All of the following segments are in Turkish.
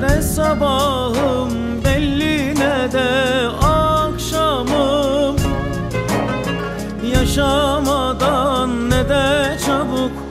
Ne sabahım belli ne de akşamım. Yaşamadan ne de çabuk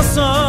awesome.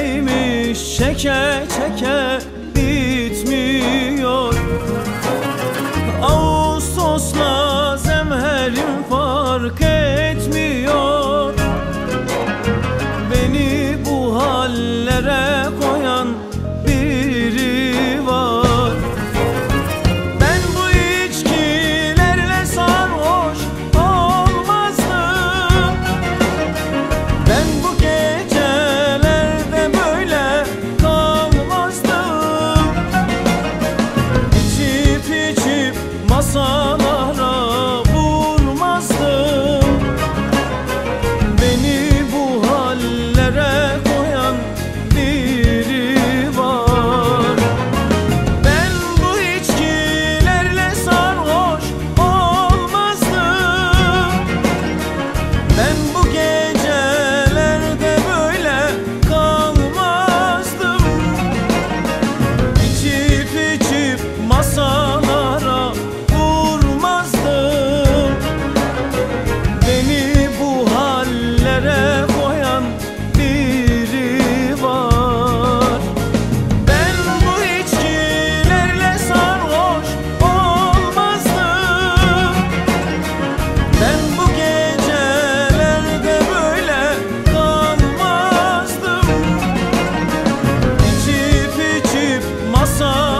neymiş çeke çeke bitmiyor. Ağustos'la zemherim fark et remember 心。